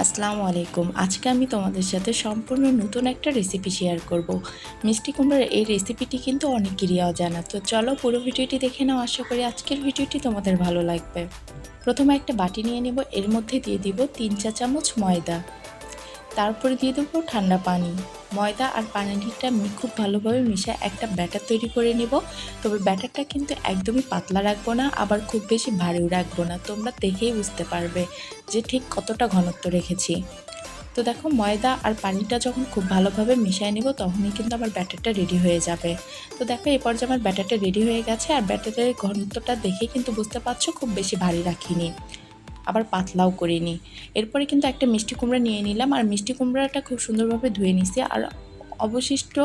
আসসালামু আলাইকুম। আজকে আমি তোমাদের সাথে সম্পূর্ণ নতুন একটা রেসিপি শেয়ার করব। মিষ্টি কুমড়ার এই রেসিপিটি কিন্তু অনেকেরই অজানা। তো চলো পুরো ভিডিওটি দেখে নাও। আশা করি আজকের ভিডিওটি তোমাদের ভালো লাগবে। প্রথমে একটা বাটি নিয়ে নেব। এর মধ্যে দিয়ে দিব তিন চা চামচ ময়দা। তারপরে দিয়ে দেবো ঠান্ডা পানি। ময়দা আর পানিটা খুব ভালোভাবে মিশিয়ে একটা ব্যাটার তৈরি করে নেব। তবে ব্যাটারটা কিন্তু একদমই পাতলা রাখব না, আবার খুব বেশি ভারীও রাখব না। তোমরা দেখেই বুঝতে পারবে যে ঠিক কতটা ঘনত্ব রেখেছি। তো দেখো, ময়দা আর পানিটা যখন খুব ভালোভাবে মিশিয়ে নেব, তখনই কিন্তু আমার ব্যাটারটা রেডি হয়ে যাবে। তো দেখো এই পর্যায়ে আমার ব্যাটারটা রেডি হয়ে গেছে, আর ব্যাটারের ঘনত্বটা দেখেই কিন্তু বুঝতে পারছ খুব বেশি ভারী রাখিনি। আবার পাতলাও করে নিই। এরপরে কিন্তু একটা মিষ্টি কুমড়া নিয়ে নিলাম আর মিষ্টি কুমড়াটা খুব সুন্দরভাবে ধুয়ে নিছি। আর অবশিষ্ট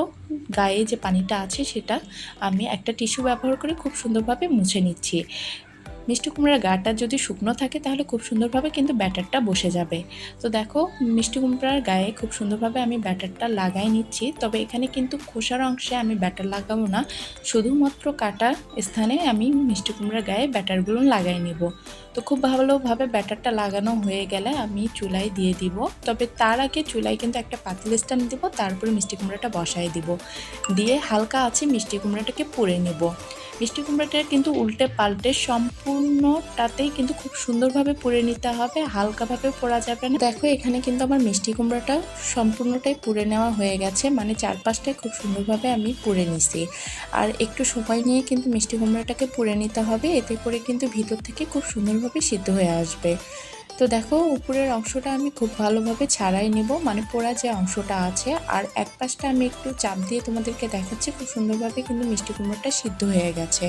গায়ে যে পানিটা আছে সেটা আমি একটা টিস্যু ব্যবহার করে খুব সুন্দরভাবে মুছে নিচ্ছি। মিষ্টি কুমড়ার গাটা যদি শুকনো থাকে, তাহলে খুব সুন্দরভাবে কিন্তু ব্যাটারটা বসে যাবে। তো দেখো, মিষ্টি কুমড়ার গায়ে খুব সুন্দরভাবে আমি ব্যাটারটা লাগাই নিচ্ছি। তবে এখানে কিন্তু খোসার অংশে আমি ব্যাটার লাগাবো না। শুধুমাত্র কাটা স্থানে আমি মিষ্টি কুমড়ার গায়ে ব্যাটারগুলো লাগাই নেব। তো খুব ভালোভাবে ব্যাটারটা লাগানো হয়ে গেলে আমি চুলায় দিয়ে দিব। তবে তার আগে চুলায় কিন্তু একটা পাতিল স্ট্যান্ড দিব, তারপরে মিষ্টি কুমড়াটা বসাই দিব। দিয়ে হালকা আছে মিষ্টি কুমড়াটাকে পুড়ে নেব। মিষ্টি কুমড়াটা কিন্তু উল্টে পাল্টে সম্পূর্ণটাতেই কিন্তু খুব সুন্দরভাবে পুড়ে নিতে হবে হালকাভাবে পোড়া যাবে না। দেখো, এখানে কিন্তু আমার মিষ্টি কুমড়াটা সম্পূর্ণটাই পুড়ে নেওয়া হয়ে গেছে মানে চারপাশটাই খুব সুন্দরভাবে আমি পুড়ে নিছি। আর একটু সময় নিয়ে কিন্তু মিষ্টি কুমড়াটাকে পুড়ে নিতে হবে, এতে করে কিন্তু ভিতর থেকে খুব সুন্দরভাবে সিদ্ধ হয়ে আসবে। তো দেখো, উপরের অংশটা আমি খুব ভালোভাবে ছাড়াই নেব। মানে পোড়া যে অংশটা আছে, আর এক পাশটা আমি একটু চাপ দিয়ে তোমাদেরকে দেখাচ্ছি, খুব সুন্দরভাবে কিন্তু মিষ্টি কুমড়োটা সিদ্ধ হয়ে গেছে।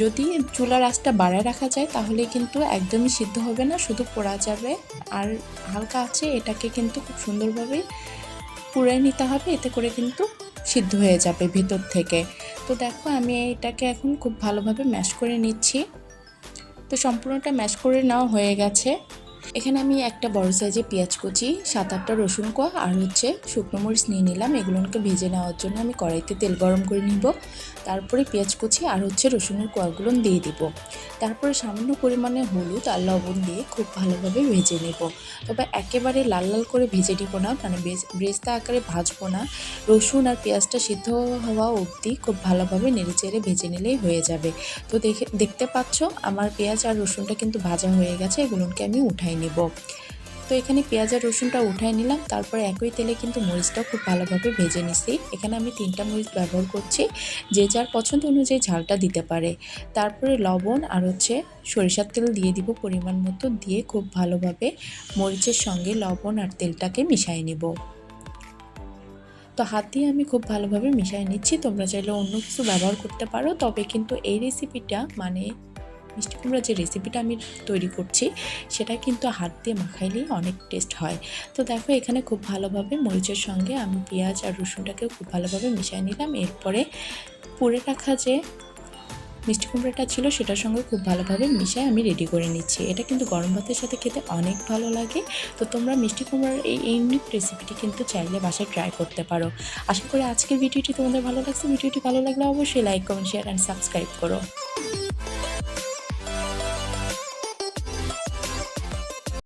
যদি চুলার আঁচটা বাড়ায় রাখা যায়, তাহলে কিন্তু একদমই সিদ্ধ হবে না, শুধু পোড়া যাবে। আর হালকা আছে, এটাকে কিন্তু খুব সুন্দরভাবে পুড়ে নিতে হবে, এতে করে কিন্তু সিদ্ধ হয়ে যাবে ভেতর থেকে। তো দেখো, আমি এটাকে এখন খুব ভালোভাবে ম্যাশ করে নিচ্ছি। তো সম্পূর্ণটা ম্যাশ করে নেওয়া হয়ে গেছে। এখানে আমি একটা বড় সাইজে পেঁয়াজ কুচি, সাত আটটা রসুন কোয়া আর হচ্ছে শুকনো মরিচ নিয়ে নিলাম। এগুলোকে ভেজে নেওয়ার জন্য আমি কড়াইতে তেল গরম করে নিব। তারপরে পেঁয়াজ কুচি আর হচ্ছে রসুনের কোয়াগুলো দিয়ে দিব। তারপরে সামান্য পরিমাণে হলুদ আর লবণ দিয়ে খুব ভালোভাবে ভেজে নেব। তবে একেবারে লাল লাল করে ভেজে নিব না মানে ব্রেস্তা আকারে ভাজবো না। রসুন আর পেঁয়াজটা সিদ্ধ হওয়া অবধি খুব ভালোভাবে নেড়ে চেড়ে ভেজে নিলেই হয়ে যাবে। তো দেখে, দেখতে পাচ্ছ, আমার পেঁয়াজ আর রসুনটা কিন্তু ভাজা হয়ে গেছে। এগুলোকে আমি উঠাই নেব তো এখানে পেঁয়াজ আর রসুনটা উঠায় নিলাম, তারপরে একই তেলে কিন্তু মরিচটাও খুব ভালোভাবে ভেজে নিছি। এখানে আমি তিনটা মরিচ ব্যবহার করছি, যে যার পছন্দ অনুযায়ী ঝালটা দিতে পারে। তারপরে লবণ আর হচ্ছে সরিষার তেল দিয়ে দিব পরিমাণ মতো, দিয়ে খুব ভালোভাবে মরিচের সঙ্গে লবণ আর তেলটাকে মিশিয়ে নেব। তো হাত দিয়ে আমি খুব ভালোভাবে মিশিয়ে নিচ্ছি, তোমরা চাইলে অন্য কিছু ব্যবহার করতে পারো, তবে কিন্তু এই রেসিপিটা মানে মিষ্টি কুমড়া যে রেসিপিটা আমি তৈরি করছি, সেটা কিন্তু হাত দিয়ে মাখাইলেই অনেক টেস্ট হয়। তো দেখো, এখানে খুব ভালোভাবে মরিচের সঙ্গে আমি পেঁয়াজ আর রসুনটাকেও খুব ভালোভাবে মিশিয়ে নিলাম। এরপরে পুড়ে রাখা যে মিষ্টি কুমড়াটা ছিল, সেটার সঙ্গে খুব ভালোভাবে মিশিয়ে আমি রেডি করে নিচ্ছি। এটা কিন্তু গরম ভাতের সাথে খেতে অনেক ভালো লাগে। তো তোমরা মিষ্টি কুমড়ার এই ইউনিক রেসিপিটি কিন্তু চাইলে বাসায় ট্রাই করতে পারো। আশা করি আজকের ভিডিওটি তোমাদের ভালো লাগছে। ভিডিওটি ভালো লাগলে অবশ্যই like comment share and subscribe করো।